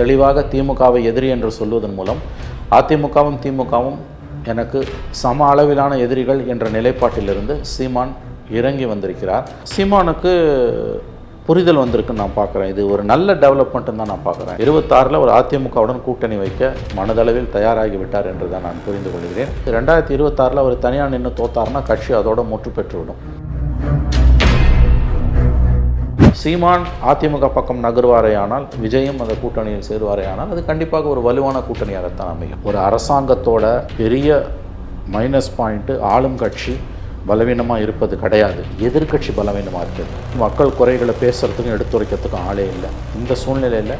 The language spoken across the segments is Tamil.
தெளிவாக திமுகவை எதிரி என்று சொல்வதன் மூலம் அதிமுகவும் திமுகவும் எனக்கு சம அளவிலான எதிரிகள் என்ற நிலைப்பாட்டிலிருந்து சீமான் இறங்கி வந்திருக்கிறார். சீமானுக்கு புரிதல் வந்திருக்குன்னு நான் பார்க்குறேன். இது ஒரு நல்ல டெவலப்மெண்ட்டுன்னு தான் நான் பார்க்குறேன். இருபத்தாறில் ஒரு அதிமுகவுடன் கூட்டணி வைக்க மனதளவில் தயாராகி விட்டார் என்று தான் நான் புரிந்து கொள்கிறேன். ரெண்டாயிரத்தி இருபத்தாறில் அவர் தனியாக நின்று தோத்தாருன்னா கட்சி அதோட முற்று பெற்றுவிடும் சீமான் அதிமுக பக்கம் நகர்வாரேயானால் விஜயும் அந்த கூட்டணியில் சேருவாரேயானால் அது கண்டிப்பாக ஒரு வலுவான கூட்டணியாகத்தான் அமையும். ஒரு அரசாங்கத்தோட பெரிய மைனஸ் பாயிண்ட்டு ஆளும் கட்சி பலவீனமாக இருப்பது கிடையாது. எதிர்க்கட்சி பலவீனமாக இருக்குது மக்கள் குறைகளை பேசுகிறதுக்கும் எடுத்துரைக்கிறதுக்கும் ஆளே இல்லை. இந்த சூழ்நிலையில்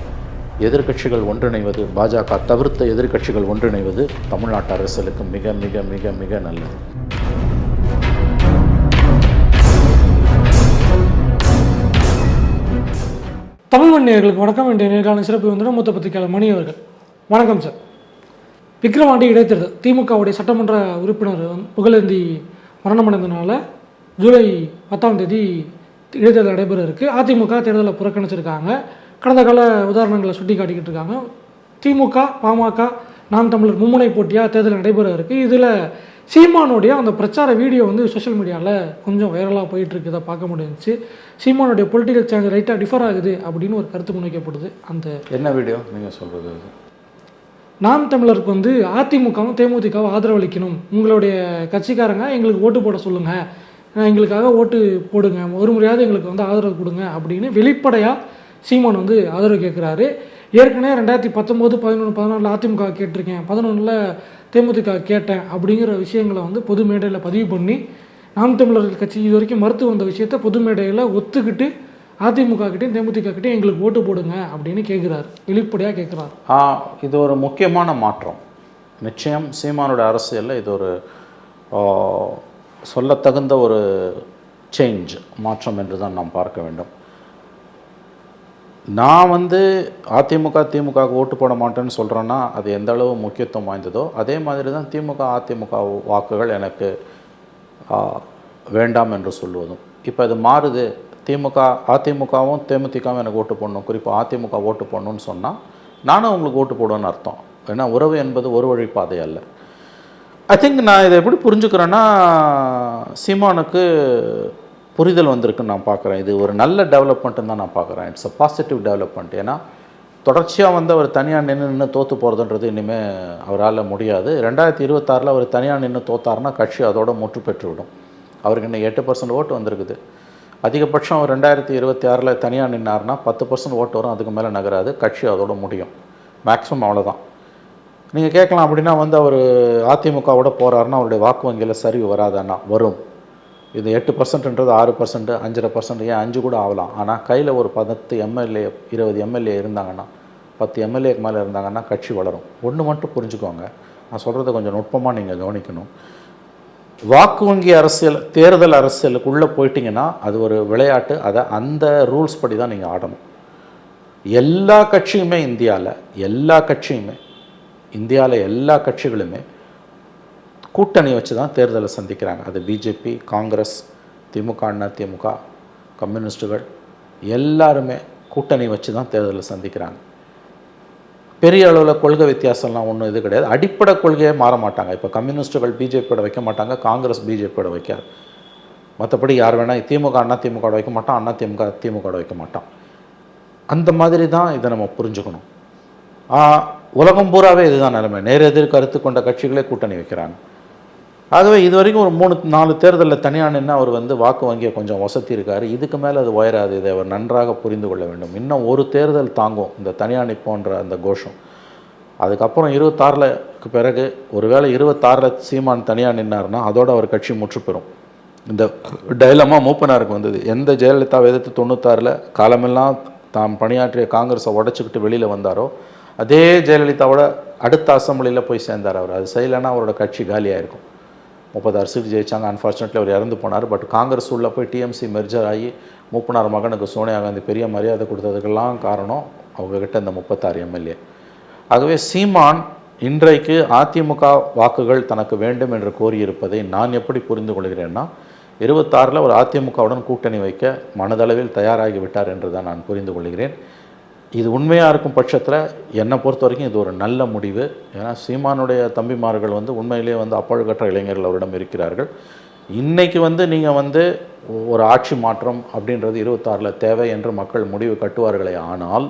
எதிர்க்கட்சிகள் ஒன்றிணைவது பாஜக தவிர்த்த எதிர்க்கட்சிகள் ஒன்றிணைவது தமிழ்நாட்டு அரசியலுக்கு மிக மிக மிக மிக நல்லது. தமிழ் மண்ணியர்களுக்கு வணக்கம் என்ற நேர்காணல் சிறப்பு வந்து மூத்த பத்திரிகையாளர் மணி அவர்கள். வணக்கம் சார். விக்ரவாண்டி இடைத்தேர்தல் திமுகவுடைய சட்டமன்ற உறுப்பினர் புகழேந்தி மரணமடைந்ததுனால ஜூலை பத்தாம் தேதி இடைத்தேர்தல் நடைபெற இருக்குது அதிமுக தேர்தலை புறக்கணிச்சிருக்காங்க. கடந்த கால உதாரணங்களை சுட்டி காட்டிக்கிட்டு இருக்காங்க. திமுக பாமக நாம் தமிழர் மும்முனை போட்டியாக தேர்தல் நடைபெற இருக்குது இதில் சீமானுடைய அந்த பிரச்சார வீடியோ வந்து சோஷியல் மீடியாவில் கொஞ்சம் வைரலாக போயிட்டு இருக்குதை பார்க்க முடிஞ்சுச்சு. சீமானுடைய பொலிட்டிக்கல் சேஞ்ச் ரைட்டாக டிஃபர் ஆகுது அப்படின்னு ஒரு கருத்து முன்வைக்கப்படுது அந்த என்ன வீடியோ? நீங்கள் சொல்கிறது நாம் தமிழருக்கு வந்து அதிமுகவும் தேமுதிகவும் ஆதரவளிக்கணும். உங்களுடைய கட்சிக்காரங்க எங்களுக்கு ஓட்டு போட சொல்லுங்கள் எங்களுக்காக ஓட்டு போடுங்க. ஒரு முறையாவது எங்களுக்கு வந்து ஆதரவு கொடுங்க அப்படின்னு வெளிப்படையாக சீமான் வந்து ஆதரவு கேட்குறாரு ஏற்கனவே ரெண்டாயிரத்தி பத்தொம்போது பதினொன்று பதினாலில் அதிமுக கேட்டிருக்கேன். பதினொன்றில் தேமுதிக கேட்டேன் அப்படிங்கிற விஷயங்களை வந்து பொது மேடையில் பதிவு பண்ணி நாம் தமிழர்கள் கட்சி இது வரைக்கும் மறுத்து வந்த விஷயத்த பொது மேடையில் ஒத்துக்கிட்டு அதிமுக கிட்டேயும் தேமுதிக கிட்டேயும் எங்களுக்கு ஓட்டு போடுங்க அப்படின்னு கேட்குறாரு வெளிப்படையாக கேட்குறாரு ஆ, இது ஒரு முக்கியமான மாற்றம். நிச்சயம் சீமானோட அரசியலில் இது ஒரு சொல்லத்தகுந்த ஒரு சேஞ்ச் மாற்றம் என்று தான் நாம் பார்க்க வேண்டும். நான் வந்து அதிமுக திமுக ஓட்டு போட மாட்டேன்னு சொல்கிறேன்னா அது எந்த அளவு முக்கியத்துவம் வாய்ந்ததோ அதே மாதிரி தான் திமுக அதிமுக வாக்குகள் எனக்கு வேண்டாம் என்று சொல்லுவதும். இப்போ இது மாறுது. திமுக அதிமுகவும் தேமுதிகவும் எனக்கு ஓட்டு போடணும். குறிப்பாக அதிமுக ஓட்டு போடணும்னு சொன்னால் நானும் உங்களுக்கு ஓட்டு போடுவேன்னு அர்த்தம். ஏன்னா உறவு என்பது ஒரு வழி பாதை அல்ல. ஐ திங்க் நான் இதை எப்படி புரிஞ்சுக்கிறேன்னா சீமானுக்கு புரிதல் வந்திருக்குன்னு நான் பார்க்குறேன். இது ஒரு நல்ல டெவலப்மெண்ட்டுன்னு தான் நான் பார்க்குறேன். இட்ஸ் அ பாசிட்டிவ் டெவலப்மெண்ட் ஏன்னா தொடர்ச்சியாக வந்து அவர் தனியாக நின்று நின்று தோற்று போகிறதுன்றது இனிமேல் அவரால் முடியாது. ரெண்டாயிரத்தி இருபத்தாறில் அவர் தனியாக நின்று தோத்தாருன்னா கட்சி அதோட முற்று பெற்றுவிடும். அவருக்கு இன்னும் எட்டு பர்சன்ட் ஓட்டு வந்திருக்குது. அதிகபட்சம் அவர் ரெண்டாயிரத்தி இருபத்தி ஆறில் தனியாக நின்னார்னா பத்து பர்சன்ட் ஓட்டு வரும் அதுக்கு மேலே நகராது. கட்சி அதோட முடியும். மேக்ஸிமம் அவ்வளோதான் நீங்கள் கேட்கலாம் அப்படின்னா வந்து அவர் அதிமுகவோட போகிறாருன்னா அவருடைய வாக்கு வங்கியில் சரிவு வராதானா வரும். இது எட்டு பர்சன்ட்ன்றது ஆறு பர்சன்ட் அஞ்சரை பர்சன்ட் ஏன் அஞ்சு கூட ஆகலாம். ஆனால் கையில் ஒரு பத்து எம்எல்ஏ இருபது எம்எல்ஏ இருந்தாங்கன்னா பத்து எம்எல்ஏக்கு மேலே இருந்தாங்கன்னா கட்சி வளரும். ஒன்று மட்டும் புரிஞ்சுக்கோங்க. நான் சொல்கிறத கொஞ்சம் நுட்பமாக நீங்கள் கவனிக்கணும். வாக்கு வங்கி அரசியல் தேர்தல் அரசியலுக்குள்ளே போயிட்டீங்கன்னா அது ஒரு விளையாட்டு. அதை அந்த ரூல்ஸ் படி தான் நீங்கள் ஆடணும். எல்லா கட்சியுமே இந்தியாவில் எல்லா கட்சியுமே இந்தியாவில் எல்லா கட்சிகளுமே கூட்டணி வச்சு தான் தேர்தலை சந்திக்கிறாங்க. அது பிஜேபி காங்கிரஸ் திமுக அண்ணா திமுக கம்யூனிஸ்ட்டுகள் எல்லாருமே கூட்டணி வச்சு தான் தேர்தலை சந்திக்கிறாங்க. பெரிய அளவில் கொள்கை வித்தியாசம்லாம் ஒன்றும் இது கிடையாது. அடிப்படை கொள்கையே மாற மாட்டாங்க. இப்போ கம்யூனிஸ்ட்டுகள் பிஜேபியோட வைக்க மாட்டாங்க காங்கிரஸ் பிஜேபியோட வைக்காது. மற்றபடி யார் வேணால் திமுக அண்ணா திமுக வைக்க மாட்டான் அண்ணா திமுக திமுக வைக்க மாட்டான். அந்த மாதிரி தான் இதை நம்ம புரிஞ்சுக்கணும். உலகம் பூராவே இதுதான் நிலைமை. நேர் கருத்து கொண்ட கட்சிகளே கூட்டணி வைக்கிறாங்க. ஆகவே இது வரைக்கும் ஒரு மூணு நாலு தேர்தலில் தனியாக நின்று அவர் வந்து வாக்கு வங்கியை கொஞ்சம் வசதி இருக்காரு இதுக்கு மேலே அது உயராது. இதை அவர் நன்றாக புரிந்து கொள்ள வேண்டும். இன்னும் ஒரு தேர்தல் தாங்கும் இந்த தனியாக நிற்போன்ற அந்த கோஷம். அதுக்கப்புறம் இருபத்தாறுலக்கு பிறகு ஒருவேளை இருபத்தாறில் சீமான் தனியாக நின்னார்னா அதோட அவர் கட்சி முற்றுப்பெறும். இந்த டைலமா மூப்பனாருக்கு வந்தது. எந்த ஜெயலலிதாவை எதிர்த்து தொண்ணூத்தாறில் காலமெல்லாம் தாம் பணியாற்றிய காங்கிரஸை உடைச்சிக்கிட்டு வெளியில் வந்தாரோ அதே ஜெயலலிதாவோட அடுத்த அசம்பிளியில் போய் சேர்ந்தார் அவர். அது செய்யலைன்னா அவரோட கட்சி காலியாக இருக்கும் முப்பது அரசுக்கு ஜெயிச்சாங்க. அன்ஃபார்ச்சுனேட்லி அவர் இறந்து போனார். பட் காங்கிரஸ் உள்ளே போய் டிஎம்சி மெர்ஜர் ஆகி மூப்பனார் மகனுக்கு சோனியா காந்தி பெரிய மரியாதை கொடுத்ததுக்கெல்லாம் காரணம் அவங்கக்கிட்ட இந்த முப்பத்தாறு எம்எல்ஏ ஆகவே சீமான் இன்றைக்கு அதிமுக வாக்குகள் தனக்கு வேண்டும் என்று கோரியிருப்பதை நான் எப்படி புரிந்து கொள்கிறேன்னா இருபத்தாறில் ஒரு அதிமுகவுடன் கூட்டணி வைக்க மனதளவில் தயாராகிவிட்டார் என்று தான் நான் புரிந்து கொள்கிறேன். இது உண்மையாக இருக்கும் பட்சத்தில் என்னை பொறுத்த வரைக்கும் இது ஒரு நல்ல முடிவு. ஏன்னா சீமானுடைய தம்பிமார்கள் வந்து உண்மையிலேயே வந்து அப்பழுக்கற்ற இளைஞர்கள் அவரிடம் இருக்கிறார்கள். இன்றைக்கி வந்து நீங்கள் வந்து ஒரு ஆட்சி மாற்றம் அப்படின்றது இருபத்தாறில் தேவை என்று மக்கள் முடிவு கட்டுவார்களே ஆனால்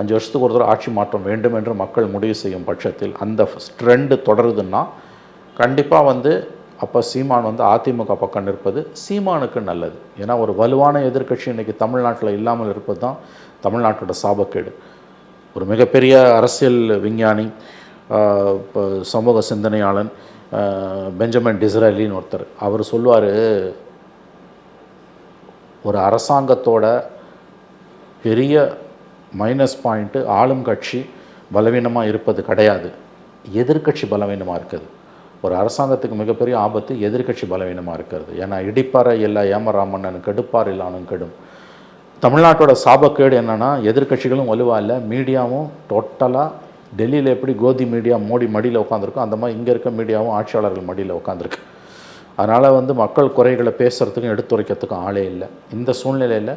அஞ்சு வருஷத்துக்கு ஒரு தடவை ஆட்சி மாற்றம் வேண்டும் என்று மக்கள் முடிவு செய்யும் பட்சத்தில் அந்த ட்ரெண்டு தொடருதுன்னா கண்டிப்பாக வந்து அப்போ சீமான் வந்து அதிமுக பக்கம் நிற்பது சீமானுக்கு நல்லது. ஏன்னா ஒரு வலுவான எதிர்க்கட்சி இன்னைக்கு தமிழ்நாட்டில் இல்லாமல் இருப்பது தான் தமிழ்நாட்டோட சாபக்கேடு. ஒரு மிகப்பெரிய அரசியல் விஞ்ஞானி இப்போ சமூக சிந்தனையாளன் பெஞ்சமின் டிஸ்ரேலின்னு ஒருத்தர். அவர் சொல்லுவார் ஒரு அரசாங்கத்தோட பெரிய மைனஸ் பாயிண்ட்டு ஆளும் கட்சி பலவீனமாக இருப்பது கிடையாது. எதிர்க்கட்சி பலவீனமாக இருக்குது. ஒரு அரசாங்கத்துக்கு மிகப்பெரிய ஆபத்து எதிர்க்கட்சி பலவீனமாக இருக்கிறது. ஏன்னா இடிப்பார எல்லா ஏமராமன்னன் கெடுப்பார் இல்லானும் கெடும். தமிழ்நாட்டோட சாபக்கேடு என்னென்னா எதிர்க்கட்சிகளும் வலுவாக இல்லை மீடியாவும் டோட்டலாக டெல்லியில் எப்படி கோதி மீடியா மோடி மடியில் உட்காந்துருக்கோ அந்த மாதிரி இங்கே இருக்க மீடியாவும் ஆட்சியாளர்கள் மடியில் உட்காந்துருக்கு அதனால் வந்து மக்கள் குறைகளை பேசுகிறதுக்கும் எடுத்துரைக்கிறதுக்கும் ஆளே இல்லை. இந்த சூழ்நிலையில்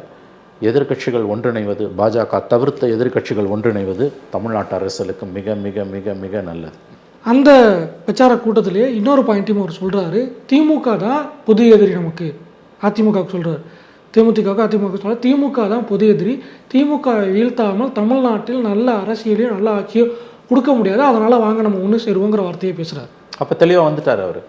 எதிர்க்கட்சிகள் ஒன்றிணைவது பாஜக தவிர்த்த எதிர்க்கட்சிகள் ஒன்றிணைவது தமிழ்நாட்டு அரசியலுக்கு மிக மிக மிக மிக நல்லது. அந்த பிரச்சார கூட்டத்திலேயே இன்னொரு பாயிண்ட்டையும் அவர் சொல்கிறாரு திமுக தான் பொது எதிரி நமக்கு. அதிமுகவுக்கு சொல்கிறார் தேமுதிகவுக்கு அதிமுக சொல்கிறார் திமுக தான் பொது எதிரி. திமுக வீழ்த்தாமல் தமிழ்நாட்டில் நல்ல அரசியலையும் நல்ல ஆட்சியும் கொடுக்க முடியாது. அதனால் வாங்க நம்ம ஒன்று சேருவோங்கிற வார்த்தையை பேசுகிறார் அப்போ தெளிவாக வந்துட்டார் அவர்.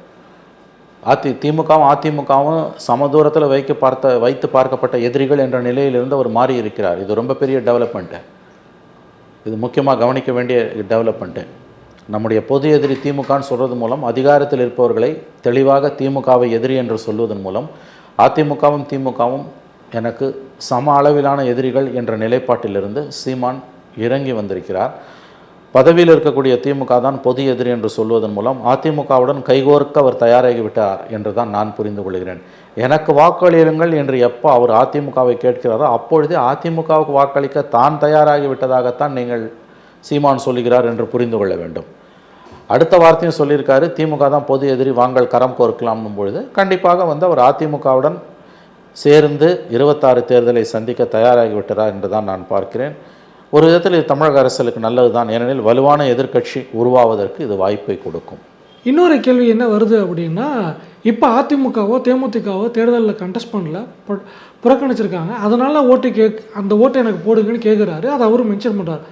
அதி திமுகவும் அதிமுகவும் சமதூரத்தில் வைக்க பார்த்த வைத்து பார்க்கப்பட்ட எதிரிகள் என்ற நிலையிலிருந்து அவர் மாறி இருக்கிறார் இது ரொம்ப பெரிய டெவலப்மெண்ட்டு இது முக்கியமாக கவனிக்க வேண்டிய டெவலப்மெண்ட்டு நம்முடைய பொது எதிரி திமுகன்னு சொல்கிறது மூலம் அதிகாரத்தில் இருப்பவர்களை தெளிவாக திமுகவை எதிரி என்று சொல்வதன் மூலம் அதிமுகவும் திமுகவும் எனக்கு சம அளவிலான எதிரிகள் என்ற நிலைப்பாட்டிலிருந்து சீமான் இறங்கி வந்திருக்கிறார். பதவியில் இருக்கக்கூடிய திமுக தான் பொது எதிரி என்று சொல்வதன் மூலம் அதிமுகவுடன் கைகோர்க்க அவர் தயாராகிவிட்டார் என்று தான் நான் புரிந்து கொள்கிறேன். எனக்கு வாக்களியுங்கள் என்று எப்போ அவர் அதிமுகவை கேட்கிறாரோ அப்பொழுதே அதிமுகவுக்கு வாக்களிக்க தான் தயாராகி விட்டதாகத்தான் நீங்கள் சீமான் சொல்லுகிறார் என்று புரிந்து கொள்ள வேண்டும். அடுத்த வார்த்தையும் சொல்லியிருக்காரு திமுக தான் பொது எதிரி வாங்கல் கரம் கோர்க்கலாம்னும் பொழுது கண்டிப்பாக வந்து அவர் அதிமுகவுடன் சேர்ந்து இருபத்தாறு தேர்தலை சந்திக்க தயாராகிவிட்டாரா என்று தான் நான் பார்க்கிறேன். ஒரு விதத்தில் இது தமிழக அரசுக்கு நல்லது தான் ஏனெனில் வலுவான எதிர்க்கட்சி உருவாவதற்கு இது வாய்ப்பை கொடுக்கும். இன்னொரு கேள்வி என்ன வருது அப்படின்னா இப்போ அதிமுகவோ தேமுதிகவோ தேர்தலில் கண்டெஸ்ட் பண்ணல புற- புறக்கணிச்சிருக்காங்க. அதனால ஓட்டு கேக் அந்த ஓட்டை எனக்கு போடுங்கன்னு கேட்குறாரு அதை அவரும் மென்ஷன் பண்ணுறாரு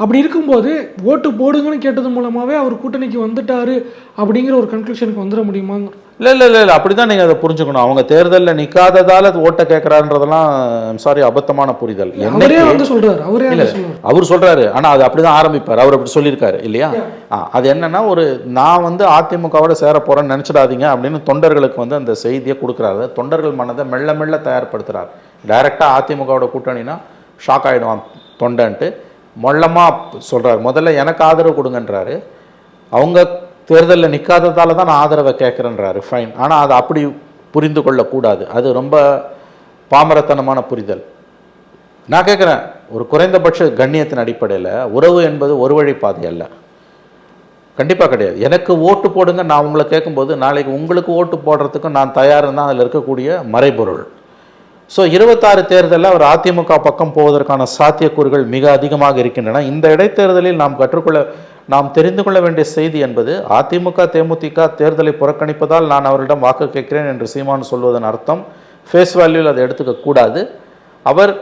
அப்படி இருக்கும்போது ஓட்டு போடுங்கன்னு கேட்டது மூலமாகவே அவர் கூட்டணிக்கு வந்துட்டாரு அப்படிங்கிற ஒரு கன்க்ளூஷனுக்கு வந்துட முடியுமாங்க இல்லை இல்லை இல்லை அப்படி தான் நீங்கள் அதை புரிஞ்சுக்கணும். அவங்க தேர்தலில் நிற்காததால் அது ஓட்டை கேட்குறான்றதெல்லாம் சாரி அபத்தமான புரிதல். அவரே வந்து சொல்றாரு அவரே சொல்றாரு. அவர் சொல்றாரு ஆனா அது அப்படிதான் ஆரம்பிப்பார். அவர் அப்படி சொல்லியிருக்காரு இல்லையா? ஆ, அது என்னன்னா ஒரு நான் வந்து அதிமுகவோட சேர போறேன்னு நினைச்சிடாதீங்க அப்படின்னு தொண்டர்களுக்கு வந்து அந்த செய்தியை கொடுக்குறாரு. தொண்டர்கள் மனதை மெல்ல மெல்ல தயார்படுத்துறாரு. டைரக்டா அதிமுகவோட கூட்டணினா ஷாக் ஆயிடுவான் தொண்டன்ட்டு. மொள்ளமாக சொல்கிறாரு முதல்ல எனக்கு ஆதரவு கொடுங்கன்றாரு. அவங்க தேர்தலில் நிற்காததால தான் நான் ஆதரவை கேட்குறேன்றாரு ஃபைன் ஆனால் அதை அப்படி புரிந்து கொள்ளக்கூடாது. அது ரொம்ப பாமரத்தனமான புரிதல். நான் கேட்குறேன் ஒரு குறைந்தபட்ச கண்ணியத்தின் அடிப்படையில் உறவு என்பது ஒரு வழி பாதை அல்ல. கண்டிப்பாக கிடையாது. எனக்கு ஓட்டு போடுங்க நான் உங்களை கேட்கும்போது நாளைக்கு உங்களுக்கு ஓட்டு போடுறதுக்கும் நான் தயாருன்னு தான் அதில் இருக்கக்கூடிய மறைபொருள். ஸோ இருபத்தாறு தேர்தலில் அவர் அதிமுக பக்கம் போவதற்கான சாத்தியக்கூறுகள் மிக அதிகமாக இருக்கின்றன. இந்த இடைத்தேர்தலில் நாம் கற்றுக்கொள்ள நாம் தெரிந்து கொள்ள வேண்டிய செய்தி என்பது அதிமுக தேமுதிக தேர்தலை புறக்கணிப்பதால் நான் அவரிடம் வாக்கு கேட்கிறேன் என்று சீமான் சொல்வதன் அர்த்தம். ஃபேஸ் வேல்யூவில் அதை எடுத்துக்க கூடாது. அவர்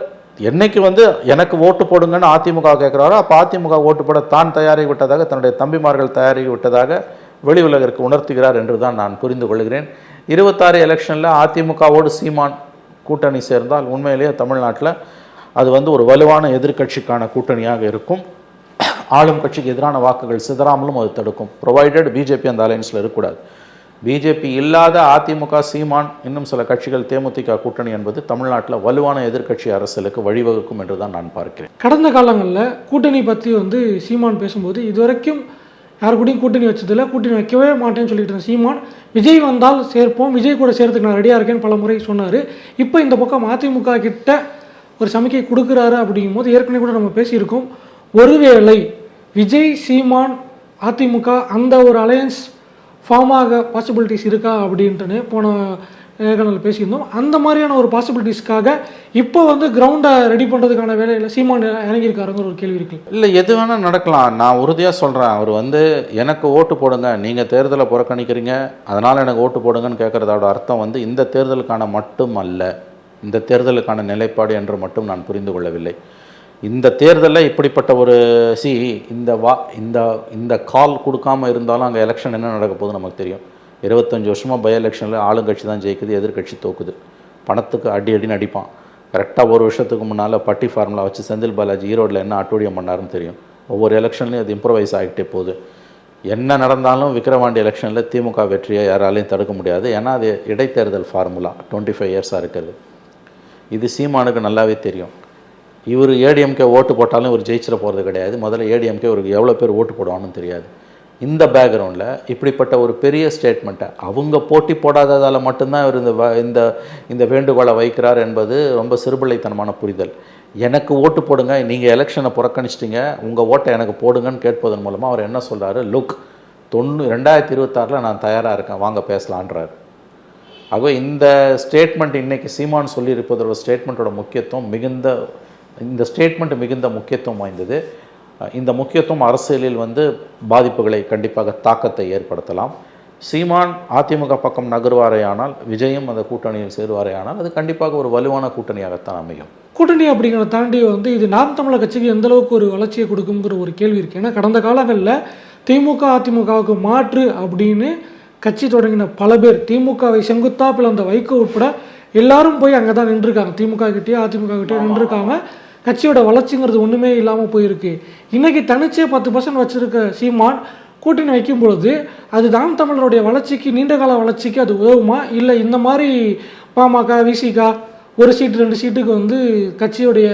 என்னைக்கு வந்து எனக்கு ஓட்டு போடுங்கன்னு அதிமுக கேட்குறாரோ அப்போ அதிமுக ஓட்டு போட தான் தயாராகி விட்டதாக தன்னுடைய தம்பிமார்கள் தயாராகி விட்டதாக வெளி உலகிற்கு உணர்த்துகிறார் என்று தான் நான் புரிந்து கொள்கிறேன். இருபத்தாறு எலெக்ஷனில் அதிமுகவோடு சீமான் கூட்டணி சேர்ந்தால் உண்மையிலேயே தமிழ்நாட்டில் அது வந்து ஒரு வலுவான எதிர்க்கட்சிக்கான கூட்டணியாக இருக்கும். ஆளும் கட்சிக்கு எதிரான வாக்குகள் சிதறாமலும் அது தடுக்கும். ப்ரொவைடட் பிஜேபி அந்த அலைன்ஸில் இருக்கக்கூடாது. பிஜேபி இல்லாத அதிமுக சீமான் இன்னும் சில கட்சிகள் தேமுதிக கூட்டணி என்பது தமிழ்நாட்டில் வலுவான எதிர்க்கட்சி அரசியலுக்கு வழிவகுக்கும் என்று தான் நான் பார்க்கிறேன். கடந்த காலங்களில் கூட்டணி பற்றி வந்து சீமான் பேசும்போது இதுவரைக்கும் யார் கூடயும் கூட்டணி வச்சதில்ல. கூட்டணி வைக்கவே மாட்டேன்னு சொல்லிட்டு இருந்தேன் சீமான் விஜய் வந்தால் சேர்ப்போம். விஜய் கூட சேர்த்துக்கு நான் ரெடியாக இருக்கேன்னு பல முறை சொன்னார். இப்போ இந்த பக்கம் அதிமுக கிட்ட ஒரு சமிக்கை கொடுக்குறாரு அப்படிங்கும்போது ஏற்கனவே கூட நம்ம பேசியிருக்கோம். ஒருவேளை விஜய் சீமான் அதிமுக அந்த ஒரு அலையன்ஸ் ஃபார்ம் ஆக பாசிபிலிட்டிஸ் இருக்கா அப்படின்ட்டுன்னு போன நேர்காணல் பேசியிருந்தோம். அந்த மாதிரியான ஒரு பாசிபிலிட்டிஸ்க்காக இப்போ வந்து கிரவுண்டை ரெடி பண்ணுறதுக்கான வேலையில் சீமான் இறங்கியிருக்காருங்கிற ஒரு கேள்வி இருக்கு. இல்லை எது வேணால் நடக்கலாம். நான் உறுதியாக சொல்கிறேன் அவர் வந்து எனக்கு ஓட்டு போடுங்க நீங்கள் தேர்தலை புறக்கணிக்கிறீங்க அதனால் எனக்கு ஓட்டு போடுங்கன்னு கேட்குறதோட அர்த்தம் வந்து இந்த தேர்தலுக்கான மட்டும் அல்ல இந்த தேர்தலுக்கான நிலைப்பாடு என்று மட்டும் நான் புரிந்து கொள்ளவில்லை. இந்த தேர்தலில் இப்படிப்பட்ட ஒரு சி இந்த வா இந்த இந்த கால் கொடுக்காம இருந்தாலும் அங்கே எலெக்ஷன் என்ன நடக்க போகுது நமக்கு தெரியும். இருபத்தஞ்சி வருஷமாக பை எலெக்ஷனில் ஆளுங்கட்சி தான் ஜெயிக்குது எதிர்க்கட்சி தோக்குது. பணத்துக்கு அடி அடின்னு அடிப்பான். கரெக்டாக ஒரு வருஷத்துக்கு முன்னால் பட்டி ஃபார்முலா வச்சு செந்தில் பாலாஜி ஈரோட்டில் என்ன அட்டூழியம் பண்ணாருன்னு தெரியும். ஒவ்வொரு எலெக்ஷன்லையும் அது இம்ப்ரவைஸ் ஆகிட்டே போகுது. என்ன நடந்தாலும் விக்கிரவாண்டி எலெக்ஷனில் திமுக வெற்றியை யாராலையும் தடுக்க முடியாது. ஏன்னா அது இடைத்தேர்தல் ஃபார்முலா டுவெண்ட்டி ஃபைவ் இயர்ஸாக இருக்கிறது இது சீமானுக்கு நல்லாவே தெரியும். இவர் ஏடிஎம்கே ஓட்டு போட்டாலும் இவர் ஜெயிச்சிட போகிறது கிடையாது. முதல்ல ஏடிஎம்கே இவருக்கு எவ்வளோ பேர் ஓட்டு போடுவான்னு தெரியாது. இந்த பேக்ரவுண்டில் இப்படிப்பட்ட ஒரு பெரிய ஸ்டேட்மெண்ட்டை அவங்க போட்டி போடாததால் மட்டும்தான் இவர் இந்த வ- இந்த இந்த வேண்டுகோளை வைக்கிறார் என்பது ரொம்ப சிறுபிள்ளைத்தனமான புரிதல். எனக்கு ஓட்டு போடுங்க நீங்கள் எலெக்ஷனை புறக்கணிச்சிட்டிங்க உங்கள் ஓட்டை எனக்கு போடுங்கன்னு கேட்பதன் மூலமாக அவர் என்ன சொல்கிறாரு லுக் தொண்ணூ ரெண்டாயிரத்தி இருபத்தாறில் நான் தயாராக இருக்கேன் வாங்க பேசலான்றார். ஆகவே இந்த ஸ்டேட்மெண்ட் இன்றைக்கி சீமான் சொல்லியிருப்பதோட ஸ்டேட்மெண்ட்டோட முக்கியத்துவம் மிகுந்த இந்த ஸ்டேட்மெண்ட் மிகுந்த முக்கியத்துவம் வாய்ந்தது. இந்த முக்கியத்துவம் அரசியலில் வந்து பாதிப்புகளை கண்டிப்பாக தாக்கத்தை ஏற்படுத்தலாம். சீமான் அதிமுக பக்கம் நகர்வாரேயானால் விஜயும் அந்த கூட்டணியில் சேருவாரேயானால் அது கண்டிப்பாக ஒரு வலுவான கூட்டணியாகத்தான் அமையும். கூட்டணி அப்படிங்கிறத தாண்டி வந்து இது நாம் தமிழர் கட்சிக்கு எந்த அளவுக்கு ஒரு வளர்ச்சியை கொடுக்குங்கிற ஒரு கேள்வி இருக்குது ஏன்னா கடந்த காலங்களில் திமுக அதிமுகவுக்கு மாற்று அப்படின்னு கட்சி தொடங்கின பல பேர் திமுகவை செங்குத்தா பிளந்த வைகோ உட்பட எல்லாரும் போய் அங்கே தான் நின்றுருக்காங்க. திமுக கிட்டேயோ அதிமுக கிட்டேயோ நின்றுருக்காங்க கட்சியோட வளர்ச்சிங்கிறது ஒன்றுமே இல்லாமல் போயிருக்கு. இன்றைக்கி தனிச்சே பத்து பர்சன்ட் வச்சுருக்க சீமான் கூட்டணி வைக்கும் பொழுது அது தான் தமிழருடைய வளர்ச்சிக்கு நீண்ட கால வளர்ச்சிக்கு அது உதவுமா? இல்லை இந்த மாதிரி பாமக விசிகா ஒரு சீட்டு ரெண்டு சீட்டுக்கு வந்து கட்சியுடைய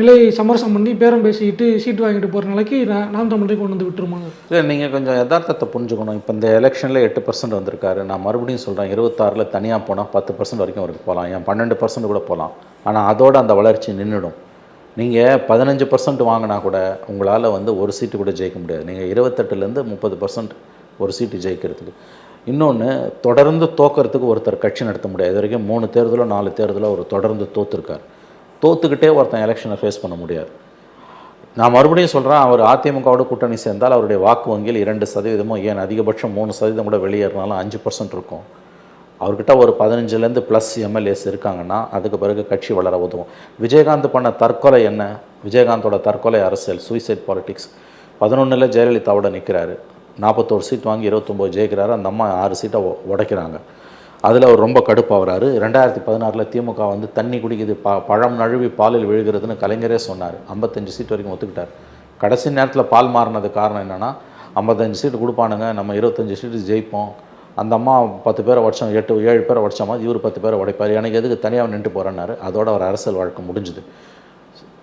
நிலையை சமரசம் பண்ணி பேரம் பேசிக்கிட்டு சீட்டு வாங்கிட்டு போகிற நிலைக்கு நான் நாம் தமிழரை கொண்டு வந்து விட்டுருமாங்க? இல்லை நீங்கள் கொஞ்சம் யதார்த்தத்தை புரிஞ்சுக்கணும். இப்போ இந்த எலெக்ஷனில் எட்டு பர்சன்ட் வந்திருக்காரு. நான் மறுபடியும் சொல்கிறேன் இருபத்தாறில் தனியாக போனால் பத்து பர்சன்ட் வரைக்கும் அவருக்கு போகலாம் ஏன் பன்னெண்டு பர்சன்ட் கூட போகலாம் ஆனால் அதோட அந்த வளர்ச்சி நின்றுடும் நீங்கள் பதினஞ்சு பர்சன்ட் வாங்கினா கூட உங்களால் வந்து ஒரு சீட்டு கூட ஜெயிக்க முடியாது. நீங்கள் இருபத்தெட்டுலேருந்து முப்பது பர்சன்ட் ஒரு சீட்டு ஜெயிக்கிறதுக்கு. இன்னொன்று தொடர்ந்து தோக்கிறதுக்கு ஒருத்தர் கட்சி நடத்த முடியாது. இது வரைக்கும் மூணு தேர்தலோ நாலு தேர்தலோ அவர் தொடர்ந்து தோத்துருக்கார். தோத்துக்கிட்டே ஒருத்தன் எலெக்ஷனை ஃபேஸ் பண்ண முடியாது. நான் மறுபடியும் சொல்கிறேன் அவர் அதிமுகவோட கூட்டணி சேர்ந்தால் அவருடைய வாக்கு வங்கியில் இரண்டு சதவீதமோ ஏன் அதிகபட்சம் மூணு சதவீதம் கூட வெளியேறினாலும் அஞ்சு பர்சன்ட் இருக்கும். அவர்கிட்ட ஒரு பதினஞ்சுலேருந்து ப்ளஸ் எம்எல்ஏஸ் இருக்காங்கன்னா அதுக்கு பிறகு கட்சி வளர உதவும். விஜயகாந்த் பண்ண தற்கொலை என்ன? விஜயகாந்தோட தற்கொலை அரசியல் சூசைட் பாலிடிக்ஸ் பதினொன்றில் ஜெயலலிதாவோட நிற்கிறாரு நாற்பத்தோரு சீட் வாங்கி இருபத்தொம்போது ஜெயிக்கிறாரு. அந்த அம்மா ஆறு சீட்டை உடைக்கிறாங்க. அதில் அவர் ரொம்ப கடுப்பாகிறாரு ரெண்டாயிரத்தி பதினாறில் திமுக வந்து தண்ணி குடிக்குது ப பழம் நழுவி பாலில் விழுகிறதுன்னு கலைஞரே சொன்னார். ஐம்பத்தஞ்சு சீட் வரைக்கும் ஒத்துக்கிட்டார். கடைசி நேரத்தில் பால் மாறினது காரணம் என்னென்னா ஐம்பத்தஞ்சு சீட்டு கொடுப்பானுங்க நம்ம இருபத்தஞ்சு சீட்டு ஜெயிப்போம். அந்த அம்மா பத்து பேரை உடச்சோம் எட்டு ஏழு பேரை உடச்சோமா இவர் பத்து பேரை உடைப்பார். எனக்கு எதுக்கு தனியாக நின்று போகிறேன்னாரு அதோட அவர் அரசியல் வாழ்க்கை முடிஞ்சுது.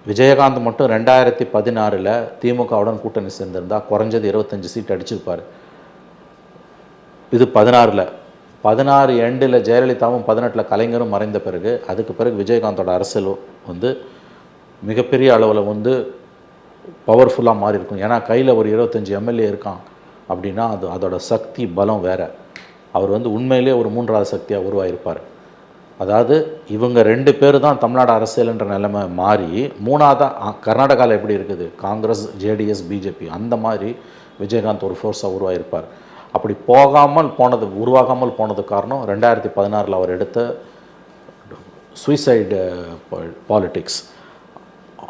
விஜயகாந்த் மட்டும் ரெண்டாயிரத்தி பதினாறில் திமுகவுடன் கூட்டணி சேர்ந்திருந்தால் குறைஞ்சது இருபத்தஞ்சி சீட் அடிச்சிருப்பார். இது பதினாறில். பதினாறு எண்டில் ஜெயலலிதாவும் பதினெட்டில் கலைஞரும் மறைந்த பிறகு அதுக்கு பிறகு விஜயகாந்தோட அரசியல் வந்து மிகப்பெரிய அளவில் வந்து பவர்ஃபுல்லாக மாறி இருக்கும் ஏன்னா கையில் ஒரு இருபத்தஞ்சி எம்எல்ஏ இருக்கான் அப்படின்னா அது அதோட சக்தி பலம் வேறு. அவர் வந்து உண்மையிலே ஒரு மூன்றாவது சக்தியாக உருவாயிருப்பார். அதாவது இவங்க ரெண்டு பேர் தான் தமிழ்நாடு அரசியல்ன்ற நிலைமை மாறி மூணாவதாக கர்நாடகாவில் எப்படி இருக்குது? காங்கிரஸ் ஜேடிஎஸ் பிஜேபி அந்த மாதிரி விஜயகாந்த் ஒரு ஃபோர்ஸாக உருவாயிருப்பார். அப்படி போகாமல் போனது உருவாகாமல் போனது காரணம் ரெண்டாயிரத்தி பதினாறில் அவர் எடுத்த சூசைடு பாலிட்டிக்ஸ்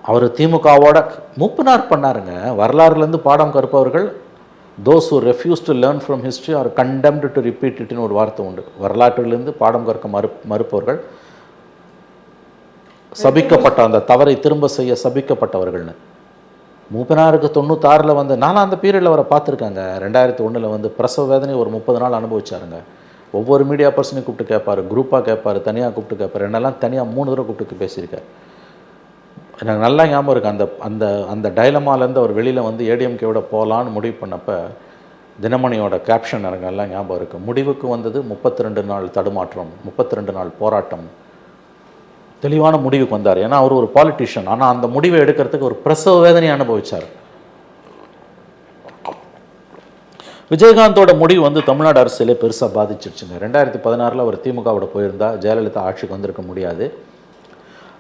அவர் திமுகவோட மூப்பனார் பண்ணாருங்க. வரலாறுலேருந்து பாடம் கற்பவர்கள் those who refuse to learn from history are condemned to repeat இட்டுன்னு ஒரு வார்த்தை உண்டு. வரலாற்றிலிருந்து பாடம் கற்க மறு மறுப்பவர்கள் சபிக்கப்பட்ட அந்த தவறை திரும்ப செய்ய சபிக்கப்பட்டவர்கள்னு. மூப்பனாருக்கு தொண்ணூத்தாறில் வந்து நானும் அந்த பீரியடில் அவரை பார்த்துருக்கேங்க. ரெண்டாயிரத்தி ஒன்றில் வந்து பிரசவ வேதனை ஒரு முப்பது நாள் அனுபவிச்சாருங்க. ஒவ்வொரு மீடியா பர்சனையும் கூப்பிட்டு கேட்பாரு குரூப்பாக கேட்பாரு தனியாக கூப்பிட்டு கேட்பார் என்னெல்லாம் தனியாக மூணு தடவை கூப்பிட்டு பேசியிருக்காரு. எனக்கு நல்லா ஞாபகம் இருக்குது அந்த அந்த அந்த டைலமாலேருந்து அவர் வெளியில் வந்து ஏடிஎம்கேவோட போகலான்னு முடிவு பண்ணப்போ தினமணியோட கேப்ஷன் எனக்கு நல்லா ஞாபகம் இருக்குது முடிவுக்கு வந்தது முப்பத்தி ரெண்டு நாள் தடுமாற்றம் முப்பத்தி ரெண்டு நாள் போராட்டம். தெளிவான முடிவுக்கு வந்தார். ஏன்னா அவர் ஒரு பாலிட்டிஷியன் ஆனால் அந்த முடிவை எடுக்கிறதுக்கு ஒரு பிரசவ வேதனையை அனுபவிச்சார். விஜயகாந்தோட முடிவு வந்து தமிழ்நாடு அரசியலே பெருசாக பாதிச்சிருச்சுங்க. ரெண்டாயிரத்தி பதினாறில் அவர் திமுகவோட போயிருந்தா ஜெயலலிதா ஆட்சிக்கு வந்திருக்க முடியாது.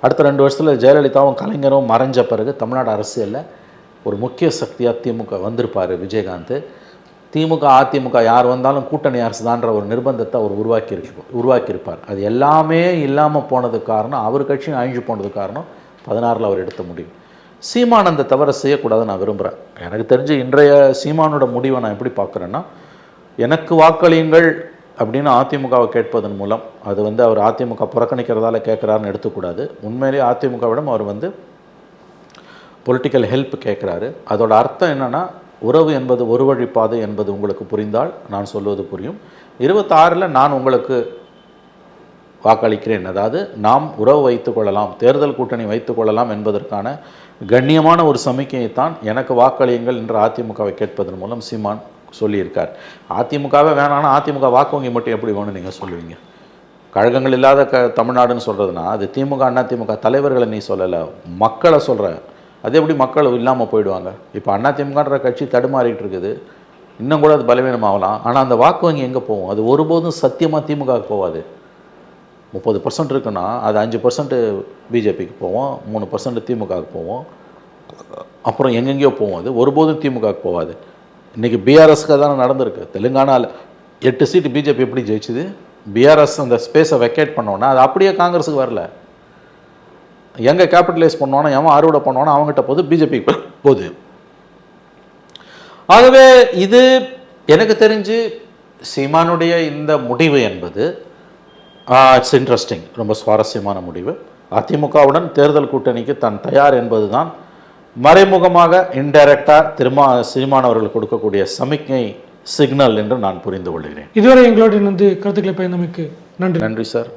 அடுத்த ரெண்டு வருஷத்தில் ஜெயலலிதாவும் கலைஞரும் மறைஞ்ச பிறகு தமிழ்நாடு அரசியலில் ஒரு முக்கிய சக்தியாக திமுக வந்திருப்பார் விஜயகாந்த். திமுக அதிமுக யார் வந்தாலும் கூட்டணி அரசு தான்ற ஒரு நிர்பந்தத்தை அவர் உருவாக்கி உருவாக்கியிருப்பார். அது எல்லாமே இல்லாமல் போனதுக்கு காரணம் அவர் கட்சியும் அழிஞ்சு போனதுக்கு காரணம் பதினாறில் அவர் எடுத்த முடிவு. சீமானந்த தவிர செய்யக்கூடாதுன்னு நான் விரும்புகிறேன் எனக்கு தெரிஞ்சு இன்றைய சீமானோட முடிவை நான் எப்படி பார்க்குறேன்னா எனக்கு வாக்களியுங்கள் அப்படின்னு அதிமுகவை கேட்பதன் மூலம் அது வந்து அவர் அதிமுக புறக்கணிக்கிறதால கேட்குறாருன்னு எடுத்துக்கூடாது. உண்மையிலேயே அதிமுகவிடம் அவர் வந்து பொலிட்டிக்கல் ஹெல்ப் கேட்குறாரு. அதோட அர்த்தம் என்னென்னா உறவு என்பது ஒரு வழி பாதை என்பது உங்களுக்கு புரிந்தால் நான் சொல்வது புரியும். இருபத்தாறில் நான் உங்களுக்கு வாக்களிக்கிறேன். அதாவது நாம் உறவு வைத்துக்கொள்ளலாம் தேர்தல் கூட்டணி வைத்துக்கொள்ளலாம் என்பதற்கான கண்ணியமான ஒரு சமிக்கையைத்தான் எனக்கு வாக்களியுங்கள் என்று அதிமுகவை கேட்பதன் மூலம் சீமான் சொல்லியிருக்கார். அதிமுகவே வேணாம்னா அதிமுக வாக்கு வங்கி மட்டும் எப்படி வேணும்னு நீங்கள் சொல்லுவீங்க? கழகங்கள் இல்லாத க தமிழ்நாடுன்னு சொல்கிறதுனா அது திமுக அண்ணா திமுக தலைவர்களை நீ சொல்லலை மக்களை சொல்கிற அது எப்படி மக்கள் இல்லாமல் போயிடுவாங்க? இப்போ அண்ணா திமுகன்ற கட்சி தடுமாறிட்டு இருக்குது. இன்னும் கூட அது பலவீனமாகலாம். ஆனால் அந்த வாக்கு வங்கி எங்கே போகும்? அது ஒருபோதும் சத்தியமாக திமுகவுக்கு போகாது. முப்பது பர்சன்ட் இருக்குன்னா அது அஞ்சு பர்சன்ட் பிஜேபிக்கு போவோம் மூணு பர்சன்ட் திமுகவுக்கு போவோம். அப்புறம் எங்கெங்கேயோ போவோம். அது ஒருபோதும் திமுகவுக்கு போகாது. இன்றைக்கி பிஆர்எஸ்க்கு தானே நடந்திருக்கு. தெலுங்கானாவில் எட்டு சீட்டு பிஜேபி எப்படி ஜெயிச்சுது? பிஆர்எஸ் அந்த ஸ்பேஸை வெக்கேட் பண்ணோன்னா அது அப்படியே காங்கிரஸுக்கு வரல. எங்கே கேபிட்டலைஸ் பண்ணுவானோ எவன் அறுவடை பண்ணுவானோ அவங்ககிட்ட போது பிஜேபி போகுது. ஆகவே இது எனக்கு தெரிஞ்சு சீமானுடைய இந்த முடிவு என்பது இட்ஸ் இன்ட்ரெஸ்டிங் ரொம்ப சுவாரஸ்யமான முடிவு. அதிமுகவுடன் தேர்தல் கூட்டணிக்கு தான் தயார் என்பது தான் மறைமுகமாக இன்டைரக்டாக திருமா சீமானவர்கள் கொடுக்கக்கூடிய சமிக்ஞை சிக்னல் என்று நான் புரிந்து கொள்கிறேன். இதுவரை எங்களோட இணைந்து கருத்துக்களை பயந்தமைக்கு நன்றி. நன்றி சார்